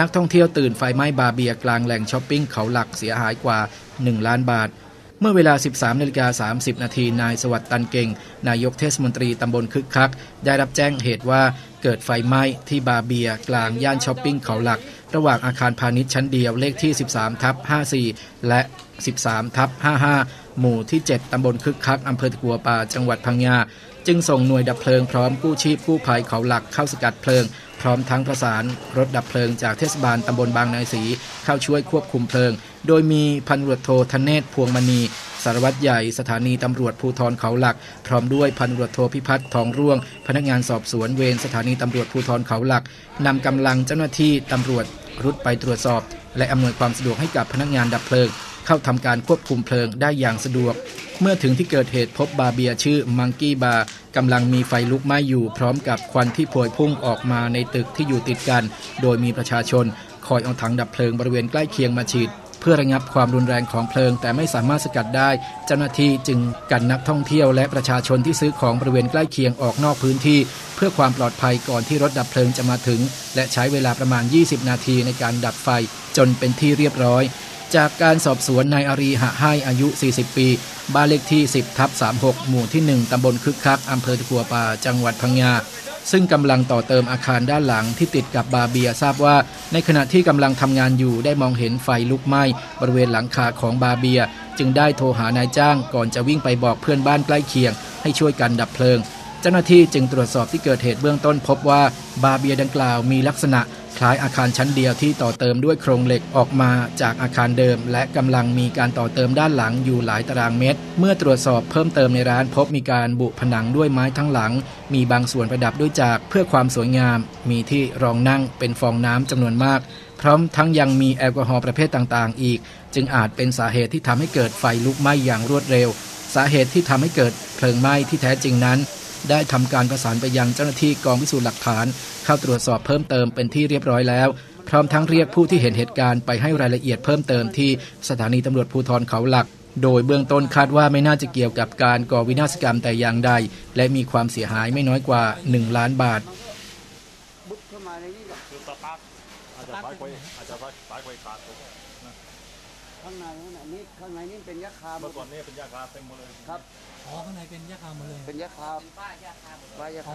นักท่องเที่ยวตื่นไฟไหม้บาร์เบียกลางแหล่งช้อปปิ้งเขาหลักเสียหายกว่า 1 ล้านบาท เมื่อเวลา 13นาฬิกา30 นาที นายสวัสดิ์ตันเก่ง นายกเทศมนตรีตำบลคึกคัก ได้รับแจ้งเหตุว่าเกิดไฟไหม้ที่บาร์เบียกลางย่านช้อปปิ้งเขาหลัก ระหว่างอาคารพาณิชย์ชั้นเดียวเลขที่ 13ทับ54 และ 13ทับ55 หมู่ที่ 7ตำบลคึกคักอำเภอตะกัวป่าจังหวัดพังงา จึงส่งหน่วยดับเพลิงพร้อมกู้ชีพกู้ภัยเขาหลักเข้าสกัดเพลิง พร้อมทั้งประสานรถดับเพลิงจากเทศบาลตำบลบางนายศรีเข้าช่วยควบคุมเพลิง โดยมีพันตรวจโทธเนศพวงมณีสารวัตรใหญ่สถานีตำรวจภูธรเขาหลัก พร้อมด้วยพันตรวจโทพิพัฒน์ทองร่วง พนักงานสอบสวนเวรสถานีตำรวจภูธรเขาหลักนำกำลังเจ้าหน้าที่ตำรวจรุดไปตรวจสอบ และอำนวยความสะดวกให้กับพนักงานดับเพลิง เข้าทำการควบคุมเพลิงได้อย่างสะดวก เมื่อถึงที่เกิดเหตุพบบาเบียชื่อมังกี้บาร์กำลังมีไฟลุกไหม้อยู่พร้อมกับควันที่พวยพุ่งออกมาในตึกที่อยู่ติดกัน โดยมีประชาชน คอยเอาถังดับเพลิงบริเวณใกล้เคียงมาฉีด เพื่อระงับความรุนแรงของเพลิง แต่ไม่สามารถสกัดได้ เจ้าหน้าที่จึงกันนักท่องเที่ยวและประชาชนที่ซื้อของบริเวณใกล้เคียงออกนอกพื้นที่ เพื่อความปลอดภัยก่อนที่รถดับเพลิงจะมาถึง และใช้เวลาประมาณ 20 นาทีในการดับไฟจนเป็นที่เรียบร้อย จากการสอบสวนนายอารีหะให้อายุ 40 ปี บ้านเลขที่ 10ทับ36 หมู่ที่ 1 ตำบลคึกคัก อำเภอตะกัวป่า จังหวัดพังงา ซึ่งกำลังต่อเติมอาคารด้านหลังที่ติดกับบาร์เบียทราบว่า ในขณะที่กำลังทำงานอยู่ได้มองเห็นไฟลุกไหม้ บริเวณหลังคาของบาร์เบีย จึงได้โทรหานายจ้างก่อนจะวิ่งไปบอกเพื่อนบ้านใกล้เคียง ให้ช่วยกันดับเพลิง เจ้าหน้าที่จึงตรวจสอบที่เกิดเหตุเบื้องต้นพบว่าบาร์เบียดังกล่าวมีลักษณะ คล้ายอาคารชั้นเดียวที่ต่อเติมด้วยโครงเหล็กออกมาจากอาคารเดิม และกำลังมีการต่อเติมด้านหลังอยู่หลายตารางเมตร เมื่อตรวจสอบเพิ่มเติมในร้านพบมีการบุผนังด้วยไม้ทั้งหลัง มีบางส่วนประดับด้วยจากเพื่อความสวยงาม มีที่รองนั่งเป็นฟองน้ำจำนวนมาก พร้อมทั้งยังมีแอลกอฮอล์ประเภทต่างๆ อีก จึงอาจเป็นสาเหตุที่ทำให้เกิดไฟลุกไหม้อย่างรวดเร็ว สาเหตุที่ทำให้เกิดเพลิงไหม้ที่แท้จริงนั้น ได้ทำการประสานไปยังเจ้าหน้าที่กองพิสูจน์หลักฐาน เข้าตรวจสอบเพิ่มเติมเป็นที่เรียบร้อยแล้ว พร้อมทั้งเรียกผู้ที่เห็นเหตุการณ์ไปให้รายละเอียดเพิ่มเติมที่สถานีตำรวจภูธรเขาหลัก โดยเบื้องต้นคาดว่าไม่น่าจะเกี่ยวกับการก่อวินาศกรรมแต่อย่างใด และมีความเสียหายไม่น้อยกว่า 1 ล้านบาทบ ข้ามาในนี้ก็คือสปาร์กอาจจะสปาร์กไว้อาจจะสปาร์กไว้ขาดนะข้างในนั่นน่ะนี่ข้างในนี่เป็นยาคาหมเมื่อดก่อนนี้เป็นยาคาเต็มหมดเลย ครับ อ๋อข้างในเป็นยาคาหมดเลย เป็นยาคาป้ายาคา